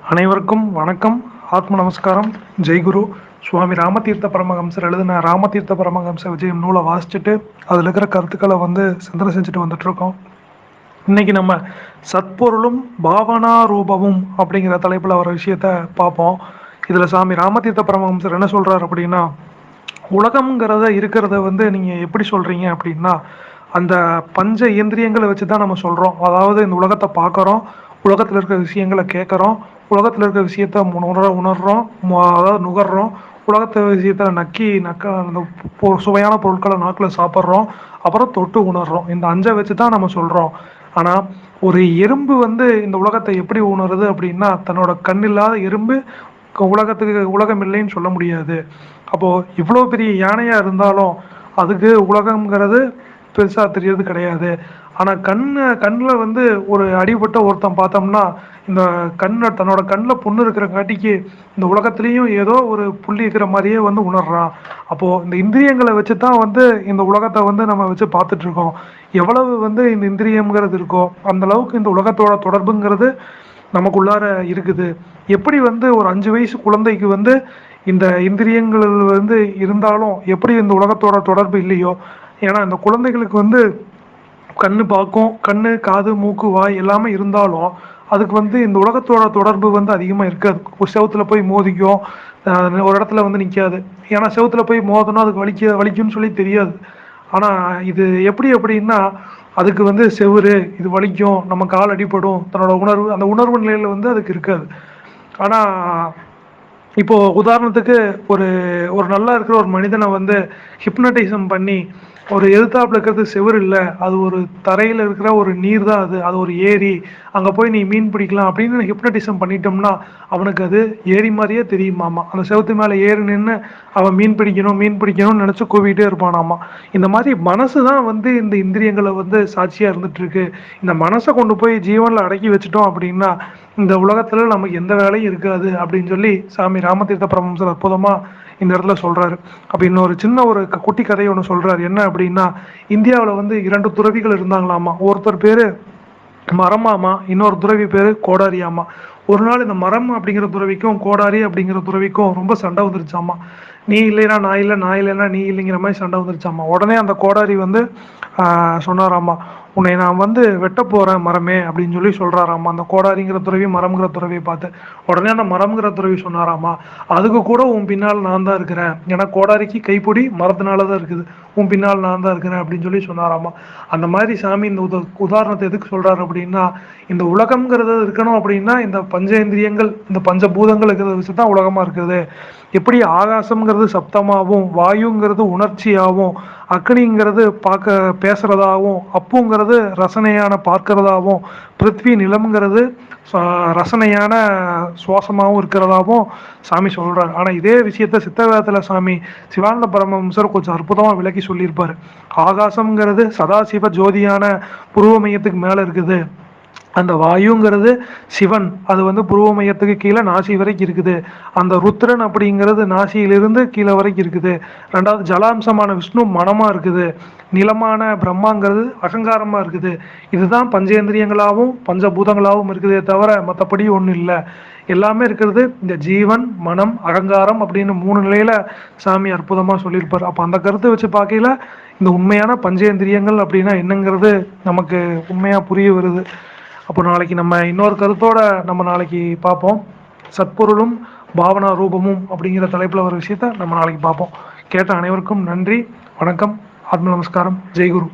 அனைவருக்கும் வணக்கம். ஆத்ம நமஸ்காரம். ஜெய்குரு சுவாமி ராமதீர்த்த பரமஹம்சர் எழுதின ராமதீர்த்த பரமஹம்ச விஜயம் நூலை வாசிச்சுட்டு அதில் இருக்கிற கருத்துக்களை வந்து சிந்தனை செஞ்சுட்டு வந்துட்டுருக்கோம். இன்னைக்கு நம்ம சத்பொருளும் பாவனா ரூபமும் அப்படிங்கிற தலைப்பில் வர விஷயத்த பார்ப்போம். இதில் சாமி ராமதீர்த்த பரமஹம்சர் என்ன சொல்கிறார் அப்படின்னா உலகம்ங்கிறத இருக்கிறத வந்து நீங்கள் எப்படி சொல்கிறீங்க அப்படின்னா அந்த பஞ்ச இயந்திரியங்களை வச்சு தான் நம்ம சொல்கிறோம் அதாவது இந்த உலகத்தை பார்க்குறோம். உலகத்தில் இருக்கிற விஷயங்களை கேட்குறோம் உலகத்தில் இருக்கிற விஷயத்த உணர உணர்றோம். அதாவது நுகர்றோம். உலகத்தை விஷயத்தில் நக்கி நக்க அந்த பொ- சுவையான பொருட்களை நாக்கில் சாப்பிட்றோம். அப்புறம் தொட்டு உணர்றோம். இந்த அஞ்சை வச்சு தான் நம்ம சொல்கிறோம் ஆனால் ஒரு எறும்பு வந்து இந்த உலகத்தை எப்படி உணருது அப்படின்னா தன்னோட கண் இல்லாத எறும்பு உலகத்துக்கு உலகம் இல்லைன்னு சொல்ல முடியாது. அப்போது இவ்வளோ பெரிய யானையாக இருந்தாலும் அதுக்கு உலகம்ங்கிறது பெருசாக தெரியறது கிடையாது. ஆனால் கண் கண்ணில் வந்து ஒரு அடிபட்ட ஒருத்தன் பார்த்தோம்னா இந்த கண்ணை தன்னோட கண்ணில் புண்ணு இருக்கிற காட்டிக்கு இந்த உலகத்துலேயும் ஏதோ ஒரு புள்ளி இருக்கிற மாதிரியே வந்து உணர்றான். அப்போது இந்த இந்திரியங்களை வச்சு தான் வந்து இந்த உலகத்தை வந்து நம்ம வச்சு பார்த்துட்ருக்கோம் எவ்வளவு வந்து இந்த இந்திரியங்கிறது இருக்கோ அந்த அளவுக்கு இந்த உலகத்தோட தொடர்புங்கிறது நமக்குள்ளார இருக்குது. எப்படி வந்து ஒரு அஞ்சு வயசு குழந்தைக்கு வந்து இந்த இந்திரியங்கள் வந்து இருந்தாலும் எப்படி இந்த உலகத்தோட தொடர்பு இல்லையோ? ஏன்னா இந்த குழந்தைகளுக்கு வந்து கண்ணு பார்க்கும் கண்ணு காது மூக்கு வாய் எல்லாமே இருந்தாலும் அதுக்கு வந்து இந்த உலகத்தோட தொடர்பு வந்து அதிகமாக இருக்காது ஒரு போய் மோதிக்கும். ஒரு இடத்துல வந்து நிற்காது ஏன்னா செவுத்துல போய் மோதணும் அதுக்கு வலிக்க வலிக்கும்னு சொல்லி தெரியாது. ஆனால் இது எப்படி அப்படின்னா அதுக்கு வந்து செவுரு இது வலிக்கும் நம்ம கால் அடிபடும் தன்னோட உணர்வு அந்த உணர்வு நிலையில் வந்து அதுக்கு இருக்காது. ஆனால் இப்போ உதாரணத்துக்கு ஒரு ஒரு நல்லா இருக்கிற ஒரு மனிதனை வந்து ஹிப்னட்டிசம் பண்ணி ஒரு எழுத்தாப்பில் இருக்கிறது செவர் இல்லை அது ஒரு தரையில் இருக்கிற ஒரு நீர் தான் அது அது ஒரு ஏரி அங்கே போய் நீ மீன் பிடிக்கலாம் அப்படின்னு ஹிப்னட்டிசம் பண்ணிட்டோம்னா அவனுக்கு அது ஏரி மாதிரியே தெரியுமாமா அந்த செவுத்து மேலே ஏறி நின்று அவன் மீன் பிடிக்கணும் மீன் பிடிக்கணும்னு நினச்சி கூவிட்டே இருப்பானாமா இந்த மாதிரி மனசு தான் வந்து இந்த இந்திரியங்களை வந்து சாட்சியாக இருந்துட்டு இருக்கு இந்த மனசை கொண்டு போய் ஜீவனில் அடக்கி வச்சுட்டோம் அப்படின்னா இந்த உலகத்துல நமக்கு எந்த வேலையும் இருக்காது அப்படின்னு சொல்லி சாமி ராமதீர்த்த பரமஹம்சர் அற்புதமா இந்த இடத்துல சொல்றாரு. அப்ப இன்னொரு சின்ன ஒரு குட்டி கதையை ஒன்று சொல்றாரு. என்ன அப்படின்னா இந்தியாவில் வந்து இரண்டு துறவிகள் இருந்தாங்களாமா? ஒருத்தர் பேரு மரமாமா இன்னொரு துறவி பேரு கோடாரியாமா? ஒரு நாள் இந்த மரம் அப்படிங்கிற துறவிக்கும் கோடாரி அப்படிங்கிற துறவிக்கும் ரொம்ப சண்டை வந்துருச்சாமா? நீ இல்லைனா நான் இல்லை நான் இல்லைன்னா நீ இல்லைங்கிற மாதிரி சண்டை வந்துருச்சாமா? உடனே அந்த கோடாரி வந்து சொன்னாராம்மா சொன்னாராமா உன்னை நான் வந்து வெட்ட போகிறேன் மரமே அப்படின்னு சொல்லி சொல்கிறாராம்மா அந்த கோடாரிங்கிற துறவி மரம்ங்கிற துறவியை பார்த்து உடனே அந்த மரம்ங்கிற துறவி சொன்னாராமா அதுக்கு கூட உன் பின்னால் நான் தான் இருக்கிறேன். ஏன்னா கோடாரிக்கு கைப்பொடி மரத்தினால தான் இருக்குது. உன் பின்னால் நான் தான் இருக்கிறேன் அப்படின்னு சொல்லி சொன்னாராமா. அந்த மாதிரி சாமி இந்த உத உதாரணத்தை எதுக்கு சொல்கிறாரு அப்படின்னா இந்த உலகம்ங்கிறது இருக்கணும் அப்படின்னா இந்த பஞ்சேந்திரியங்கள் இந்த பஞ்சபூதங்கள் இருக்கிறத வச்சு தான் உலகமாக இருக்குது எப்படி ஆகாசம்ங்கிறது சப்தமாகவும் வாயுங்கிறது உணர்ச்சியாகவும் அக்னிங்கிறது பார்க்க பேசுகிறதாகவும் அப்புங்கிறது ரசனையான பார்க்கறதாகவும் பிருத்வி நிலம்ங்கிறது ச- ரசனையான சுவாசமாகவும் இருக்கிறதாகவும் சாமி சொல்கிறார் ஆனால் இதே விஷயத்த சித்தவேதத்தில் சாமி சிவானந்த பரமஹம்சர் கொஞ்சம் அற்புதமாக விளக்கி சொல்லியிருப்பார். ஆகாசம்ங்கிறது சதாசிவ ஜோதியான புருவ மையத்துக்கு இருக்குது. அந்த வாயுங்கிறது சிவன். அது வந்து புருவ மையத்துக்கு கீழே நாசி வரைக்கும் இருக்குது. அந்த ருத்ரன் அப்படிங்கிறது நாசியிலிருந்து கீழே வரைக்கும் இருக்குது. ரெண்டாவது ஜலாம்சமான விஷ்ணு மனமாக இருக்குது. நிலமான பிரம்மாங்கிறது அகங்காரமாக இருக்குது. இதுதான் பஞ்சேந்திரியங்களாகவும் பஞ்சபூதங்களாகவும் இருக்குதே தவிர மற்றபடி ஒன்றும் இல்லை. எல்லாமே இருக்கிறது இந்த ஜீவன் மனம் அகங்காரம் அப்படின்னு மூணு நிலையில் சாமி அற்புதமாக சொல்லியிருப்பார். அப்போ அந்த கருத்தை வச்சு பார்க்கையில இந்த உண்மையான பஞ்சேந்திரியங்கள் அப்படின்னா என்னங்கிறது நமக்கு உண்மையாக புரிய வருது. அப்போ நாளைக்கு நம்ம இன்னொரு கருத்தோட நம்ம நாளைக்கு பார்ப்போம். சத்பொருளும் பாவனா ரூபமும் அப்படிங்கிற தலைப்பில் ஒரு விஷயத்த நம்ம நாளைக்கு பார்ப்போம். கேட்ட அனைவருக்கும் நன்றி வணக்கம் ஆத்ம நமஸ்காரம் ஜெய்குரு.